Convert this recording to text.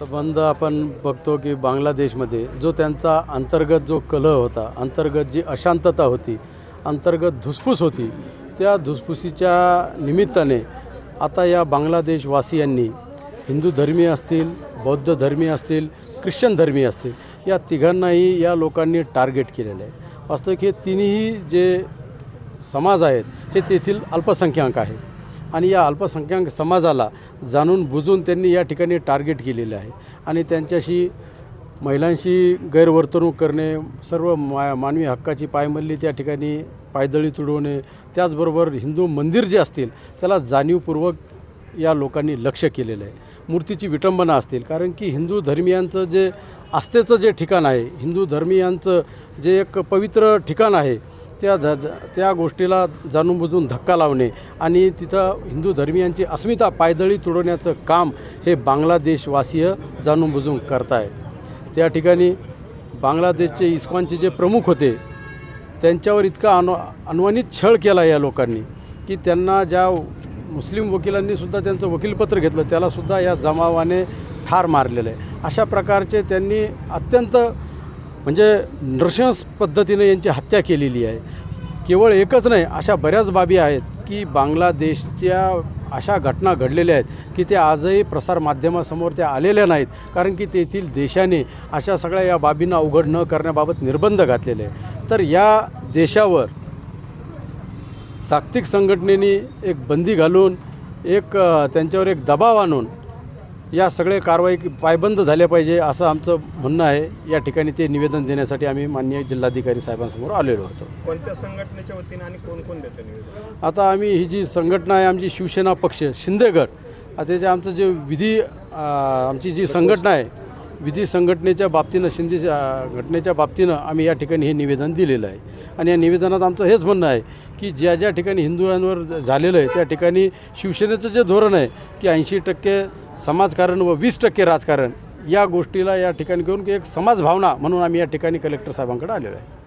संबंध आपण बघतो की बांगलादेशमध्ये जो त्यांचा अंतर्गत जो कलह होता अंतर्गत जी अशांतता होती अंतर्गत धुसफूस होती त्या धुसफुसीच्या निमित्ताने आता या बांगलादेशवासियांनी हिंदू धर्मीय असतील बौद्ध धर्मीय असतील ख्रिश्चन धर्मीय असतील या तिघांनाही या लोकांनी टार्गेट केलेलं आहे. वास्तविक हे तिन्ही जे समाज आहेत हे तेथील अल्पसंख्याक आहेत. आणि या अल्पसंख्याक समाजाला जाणून बुजून त्यांनी या ठिकाणी टार्गेट केलेले आहे. आणि त्यांच्याशी महिलांशी गैरवर्तणूक करणे सर्व मा मानवी हक्काची पायमल्ली त्या ठिकाणी पायदळी तुडवणे त्याचबरोबर हिंदू मंदिर जे असतील त्याला जाणीवपूर्वक या लोकांनी लक्ष केलेलं आहे. मूर्तीची विटंबना असतील कारण की हिंदू धर्मियांचं जे आस्थेचं जे ठिकाण आहे हिंदू धर्मियांचं जे एक पवित्र ठिकाण आहे त्या ध त्या गोष्टीला जाणून बुजून धक्का लावणे आणि तिथं हिंदू धर्मियांची अस्मिता पायदळी तुडवण्याचं काम हे बांगलादेशवासीय जाणून बुजून करताय. त्या ठिकाणी बांगलादेशचे इस्कॉनचे जे प्रमुख होते त्यांच्यावर इतका अनु अनुमानित छळ केला या लोकांनी की त्यांना ज्या मुस्लिम वकिलांनी सुद्धा त्यांचं वकीलपत्र घेतलं त्यालासुद्धा या जमावाने ठार मारलेलं आहे. अशा प्रकारचे त्यांनी अत्यंत म्हणजे नृशंस पद्धतीने यांची हत्या केलेली आहे. केवळ एकच नाही अशा बऱ्याच बाबी आहेत की बांगलादेशच्या अशा घटना घडलेल्या आहेत की ते आजही प्रसारमाध्यमासमोर त्या आलेल्या नाहीत. कारण की तेथील देशाने अशा सगळ्या या बाबींना उघड न करण्याबाबत निर्बंध घातलेले आहे तर या देशावर जागतिक संघटनेने एक बंदी घालून एक त्यांच्यावर एक दबाव आणून या सगळे कारवाई पायबंद झाल्या पाहिजे असं आमचं म्हणणं आहे. या ठिकाणी ते निवेदन देण्यासाठी आम्ही माननीय जिल्हाधिकारी साहेबांसमोर आलेलो होतो. कोणत्या संघटनेच्या वतीने आणि कोण कोण देतं निवेदन? आता आम्ही ही जी संघटना आहे आमची शिवसेना पक्ष शिंदेगड आता जे आमचं जे विधी आमची जी संघटना आहे विधी संघटनेच्या बाबतीनं शिंदे घटनेच्या बाबतीनं आम्ही या ठिकाणी हे निवेदन दिलेलं आहे. आणि या निवेदनात आमचं हेच म्हणणं आहे की ज्या ज्या ठिकाणी हिंदुयांवर झालेलं आहे त्या ठिकाणी शिवसेनेचं जे धोरण आहे की ऐंशी टक्के समाजकारण व वीस टक्के राजकारण या गोष्टीला या ठिकाणी घेऊन एक समाजभावना म्हणून आम्ही या ठिकाणी कलेक्टर साहेबांकडे आलेलो आहे.